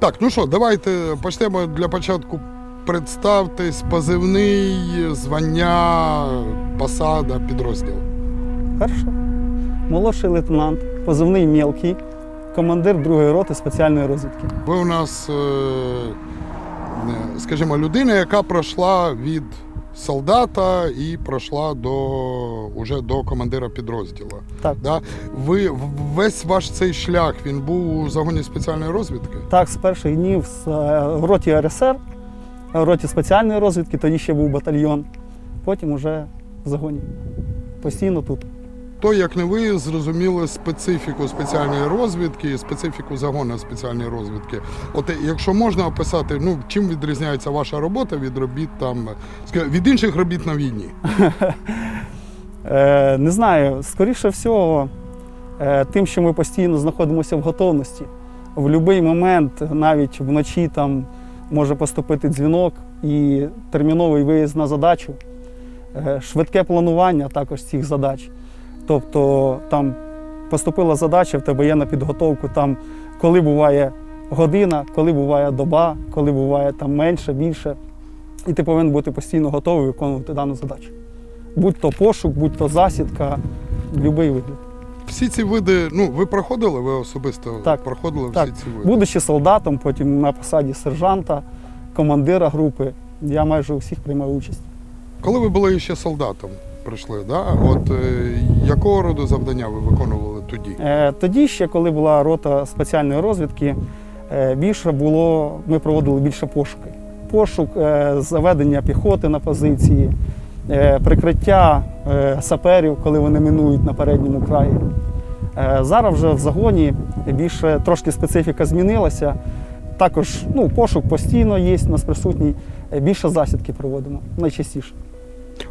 Так, ну що, давайте почнемо для початку. Представтесь, позивний, звання, посада, підрозділ. Хорошо. Молодший лейтенант, позивний мілкий, командир другої роти спеціальної розвідки. Ви у нас, е, скажімо, людина, яка пройшла від солдата і пройшла до, уже до командира підрозділу. Так. Да? Ви весь ваш цей шлях він був у загоні спеціальної розвідки? Так, з перших днів е, в роті РСР, в роті спеціальної розвідки, тоді ще був батальйон, потім уже в загоні. Постійно тут. То, як не ви зрозуміли специфіку спеціальної розвідки, специфіку загону спеціальної розвідки. От е, якщо можна описати, ну чим відрізняється ваша робота від робіт там від інших робіт на війні? Е, не знаю, скоріше всього, е, тим, що ми постійно знаходимося в готовності. В будь-який момент, навіть вночі, там може поступити дзвінок і терміновий виїзд на задачу, Е, швидке планування також цих задач. Тобто там поступила задача, в тебе є на підготовку, там, коли буває година, коли буває доба, коли буває там менше, більше. І ти повинен бути постійно готовий виконувати дану задачу будь то пошук, будь то засідка, будь-який вигляд. Всі ці види, ну ви проходили, ви особисто Так. проходили Так. всі ці види. Будучи солдатом, потім на посаді сержанта, командира групи, я майже у всіх приймав участь. Коли ви були ще солдатом, прийшли, да? от е, якого роду завдання ви виконували тоді? Е, тоді ще, коли була рота спеціальної розвідки, е, більше було, ми проводили більше пошуки. Пошук, е, заведення піхоти на позиції, е, прикриття е, саперів, коли вони минують на передньому краї. Е, зараз вже в загоні більше трошки специфіка змінилася. Також ну, пошук постійно є, у нас присутній. Е, Більше засідки проводимо найчастіше.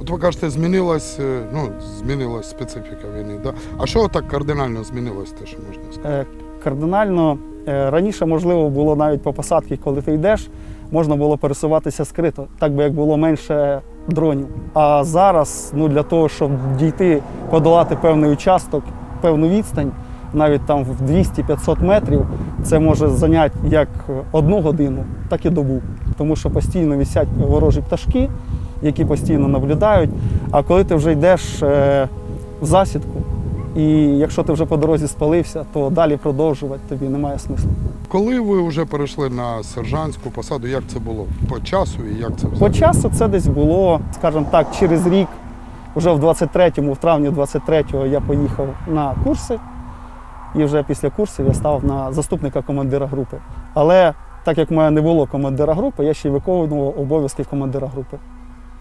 От ви кажете, змінилась, е, ну, змінилась специфіка війни. Да? А що так кардинально змінилось, те, що можна сказати? Е, Кардинально е, раніше можливо було навіть по посадці, коли ти йдеш, можна було пересуватися скрито, так би як було менше дронів. А зараз, ну для того, щоб дійти, подолати певний участок, певну відстань, навіть там в 200-500 метрів, це може зайняти як одну годину, так і добу. Тому що постійно висять ворожі пташки, які постійно наблюдають. А коли ти вже йдеш е, в засідку, і якщо ти вже по дорозі спалився, то далі продовжувати тобі немає смислу. Коли ви вже перейшли на сержантську посаду, як це було по часу і як це По часу це десь було, скажімо так, через рік, вже в 23-му, в травні 23-го я поїхав на курси, і вже після курсів я став на заступника командира групи. Але так як в мене не було командира групи, я ще й виконував обов'язки командира групи.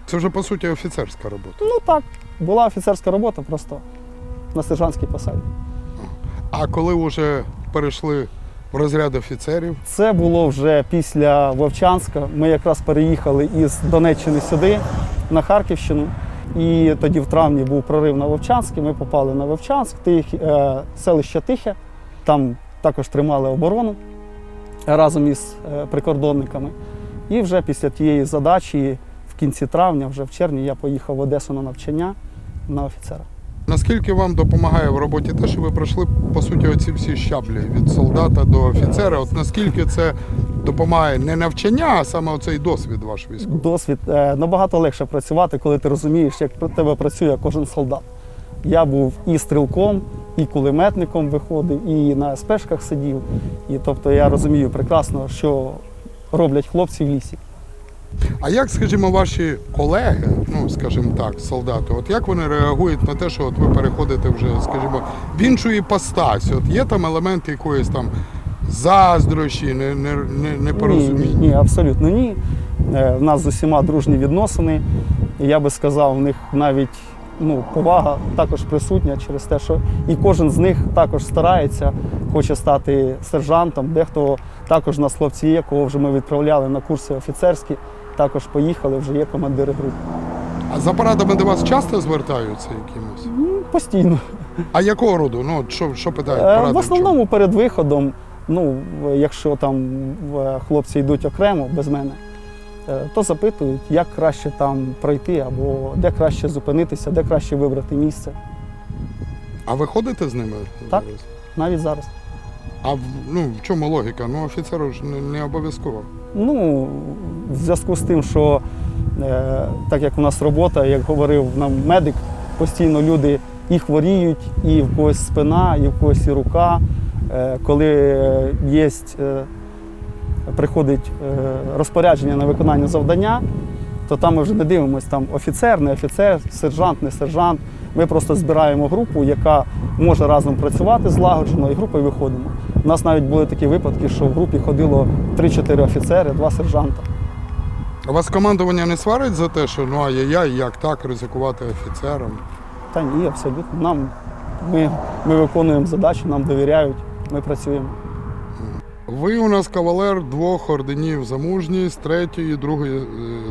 Це вже по суті офіцерська робота. Ну так, була офіцерська робота просто на сержантській посаді. А коли вже перейшли в розряд офіцерів, Це було вже після Вовчанська. Ми якраз переїхали із Донеччини сюди, на Харківщину. І тоді в травні був прорив на Вовчанськ, і ми попали на Вовчанськ, Тих, е, селище Тихе. Там також тримали оборону разом із е, прикордонниками. І вже після тієї задачі, в кінці травня, вже в червні, я поїхав в Одесу на навчання на офіцера. наскільки вам допомагає в роботі те, що ви пройшли по суті оці всі щаблі від солдата до офіцера? От наскільки це допомагає не навчання, а саме оцей досвід ваш військовий? досвід е, набагато легше працювати, коли ти розумієш, як про тебе працює кожен солдат. Я був і стрілком, і кулеметником виходив, і на СПшках сидів. І тобто я розумію прекрасно, що роблять хлопці в лісі. А як, скажімо, ваші колеги, ну скажімо так, солдати, от як вони реагують на те, що от ви переходите вже, скажімо, в іншу іпостась? От є там елементи якоїсь там заздрощі, не, не, не, непорозуміння? Ні, ні, абсолютно ні. Е, В нас з усіма дружні відносини. Я би сказав, в них навіть ну, повага також присутня через те, що і кожен з них також старається, хоче стати сержантом. Дехто також у нас хлопці є, кого вже ми відправляли на курси офіцерські, також поїхали, вже є командири груп. А за порадами до вас часто звертаються якимось? Ну, Постійно. А якого роду? Ну, що, що питають? Е, Поради В основному перед виходом, ну, якщо там хлопці йдуть окремо без мене, е, то запитують, як краще там пройти, або де краще зупинитися, де краще вибрати місце. А ви ходите з ними? Так. Навіть зараз. А в- ну, в чому логіка? Ну, офіцеру ж не, не обов'язково. Ну, в зв'язку з тим, що е, так як у нас робота, як говорив нам медик, постійно люди і хворіють, і в когось спина, і в когось і рука. Е, коли є, е, приходить розпорядження на виконання завдання, то там ми вже не дивимося, там офіцер, не офіцер, сержант, не сержант. Ми просто збираємо групу, яка може разом працювати злагоджено, і групою виходимо. У нас навіть були такі випадки, що в групі ходило 3-4 офіцери, 2 сержанта. А вас командування не сварить за те, що ну ай-яй-яй, як так ризикувати офіцером? Та ні, абсолютно. Нам, ми, ми виконуємо задачу, нам довіряють, ми працюємо. Ви у нас кавалер двох орденів за мужність, третьої, другої, е,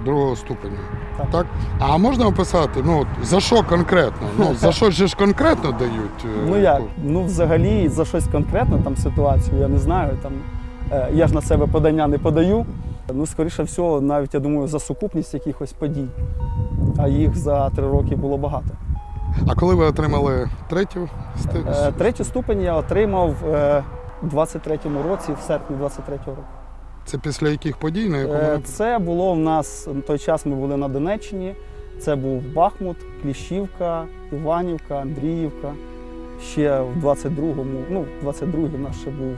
другого ступеня. Так. Так. А можна описати, ну за що конкретно? Ну, за що ж конкретно дають? е, Ну як? Ну взагалі за щось конкретне там ситуацію, я не знаю. Там, е, я ж на себе подання не подаю. Ну, скоріше всього, навіть я думаю, за сукупність якихось подій. А їх за три роки було багато. А коли ви отримали третю Е, Третю ступень я отримав 23-му році, в серпні 23-го року. Це після яких подій, на якому Е, Це було в нас на той час. Ми були на Донеччині. Це був Бахмут, Кліщівка, Іванівка, Андріївка. Ще в 22-му, ну, в 22-й в нас ще був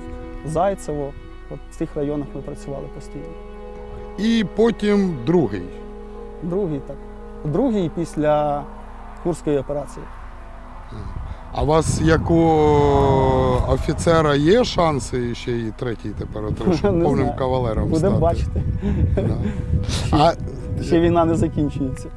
Зайцево. От в тих районах ми працювали постійно. І потім другий. Другий так. Другий після Курської операції. А у вас як у офіцера є шанси ще і третій тепер отримати, повним кавалером Будемо стати? бачити. Да. А Ще війна не закінчується.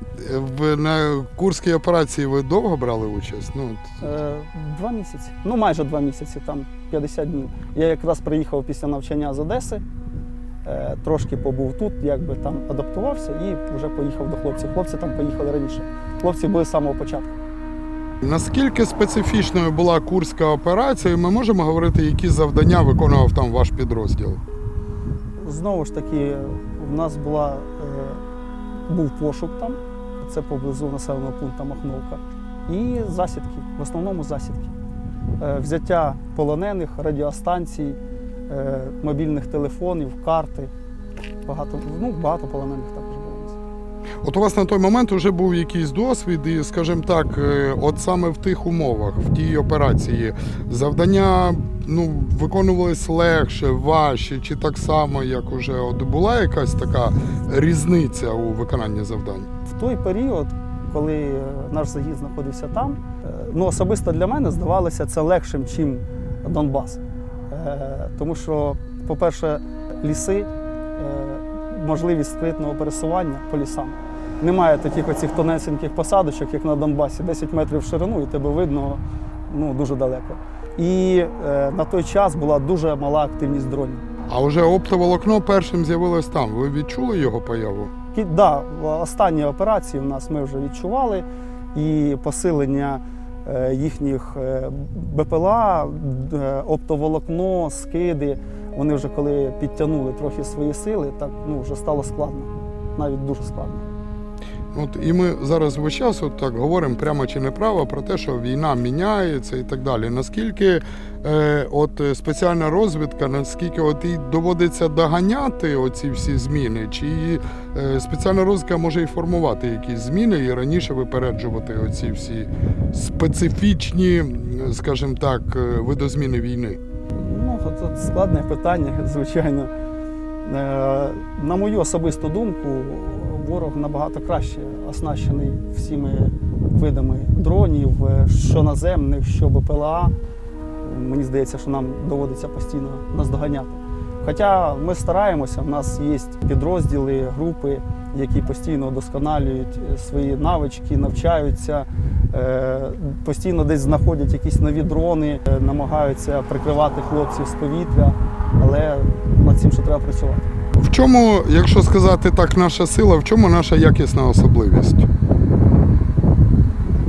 в на Курській операції ви довго брали участь? Ну, Е, Два місяці. Ну, майже два місяці, там 50 днів. Я якраз приїхав після навчання з Одеси, е, трошки побув тут, якби там адаптувався і вже поїхав до хлопців. Хлопці там поїхали раніше. Хлопці були з самого початку. Наскільки специфічною була Курська операція, ми можемо говорити, які завдання виконував там ваш підрозділ? Знову ж таки, в нас була, е, був пошук там, це поблизу населеного пункту Махновка. І засідки, в основному засідки. Е, взяття полонених, радіостанцій, е, мобільних телефонів, карти. Багато, ну, багато полонених нас. От у вас на той момент вже був якийсь досвід, і, скажімо так, е, от саме в тих умовах, в тій операції, завдання ну, виконувались легше, важче, чи так само, як уже от була якась така різниця у виконанні завдань? В той період, коли е, наш загін знаходився там, е, ну особисто для мене здавалося це легшим, чим Донбас. Тому що, по-перше, ліси, можливість спритного пересування по лісам. Немає таких оцих тонесеньких посадочок, як на Донбасі, 10 метрів в ширину, і тебе видно ну, дуже далеко. І е, на той час була дуже мала активність дронів. А вже оптоволокно першим з'явилось там. Ви відчули його появу? Кі- Да, останні операції в нас ми вже відчували і посилення е, їхніх е, БПЛА, е, оптоволокно, скиди. Вони вже коли підтягнули трохи свої сили, так ну вже стало складно, навіть дуже складно. От і ми зараз весь час от так говоримо прямо чи неправо про те, що війна міняється і так далі. Наскільки е, от спеціальна розвідка, наскільки от їй доводиться доганяти оці всі зміни, чи е, спеціальна розвідка може і формувати якісь зміни і раніше випереджувати оці всі специфічні, скажімо так, е, видозміни війни? Ну, це складне питання, звичайно. Е, На мою особисту думку, ворог набагато краще оснащений всіми видами дронів, е, що наземних, що БПЛА. Мені здається, що нам доводиться постійно наздоганяти. Хоча ми стараємося, в нас є підрозділи, групи, які постійно удосконалюють е, свої навички, навчаються, е, постійно десь знаходять якісь нові дрони, е, намагаються прикривати хлопців з повітря, але над цим ще треба працювати. В чому, якщо сказати так, наша сила, в чому наша якісна особливість?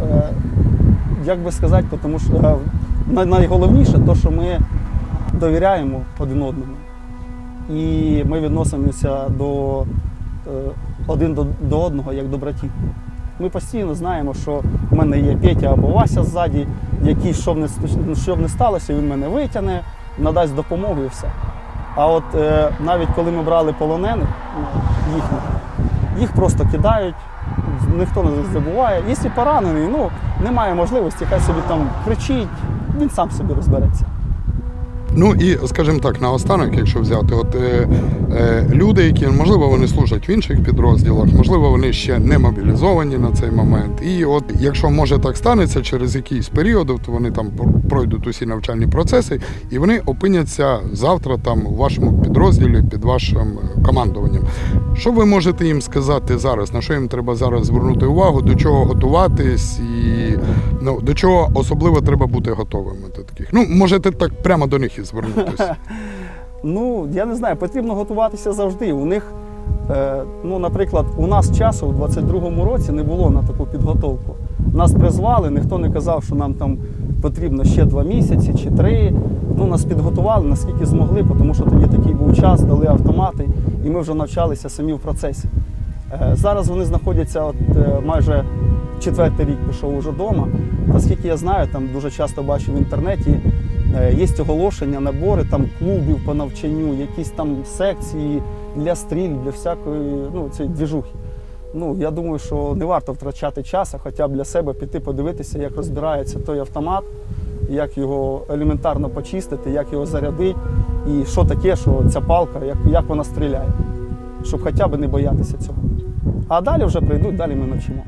Е, Як би сказати, тому що е, найголовніше те, що ми довіряємо один одному. І ми відносимося до, е, один до, до одного як до братів. Ми постійно знаємо, що в мене є Петя або Вася ззаді, який, що б не, що б не сталося, він мене витягне, надасть допомогу і все. А от е, навіть коли ми брали полонених ну, їхніх, їх просто кидають, ніхто не забуває. Якщо поранений, ну немає можливості, хай собі там кричить, він сам собі розбереться. Ну і скажімо так, наостанок, якщо взяти, от е, е, люди, які можливо вони служать в інших підрозділах, можливо, вони ще не мобілізовані на цей момент. І от якщо може так станеться, через якийсь період, от вони там пройдуть усі навчальні процеси, і вони опиняться завтра там у вашому підрозділі під вашим е, командуванням. Що ви можете їм сказати зараз? На що їм треба зараз звернути увагу, до чого готуватись, і ну до чого особливо треба бути готовими до таких? Ну можете так прямо до них і звернутися. Ну, я не знаю, потрібно готуватися завжди. У них, е, ну, наприклад, у нас часу у 22-му році не було на таку підготовку. Нас призвали, ніхто не казав, що нам там потрібно ще два місяці чи три. Ну, нас підготували наскільки змогли, тому що тоді такий був час, дали автомати, і ми вже навчалися самі в процесі. Е, зараз вони знаходяться от, е, майже четвертий рік пішов уже вдома. Наскільки я знаю, там дуже часто бачу в інтернеті, е, є оголошення, набори там клубів по навчанню, якісь там секції для стріль, для всякої ну, цієї двіжухи. Ну, я думаю, що не варто втрачати час, а хоча б для себе піти подивитися, як розбирається той автомат, як його елементарно почистити, як його зарядити, і що таке, що ця палка, як, як вона стріляє, щоб хоча б не боятися цього. А далі вже прийдуть, далі ми навчимо.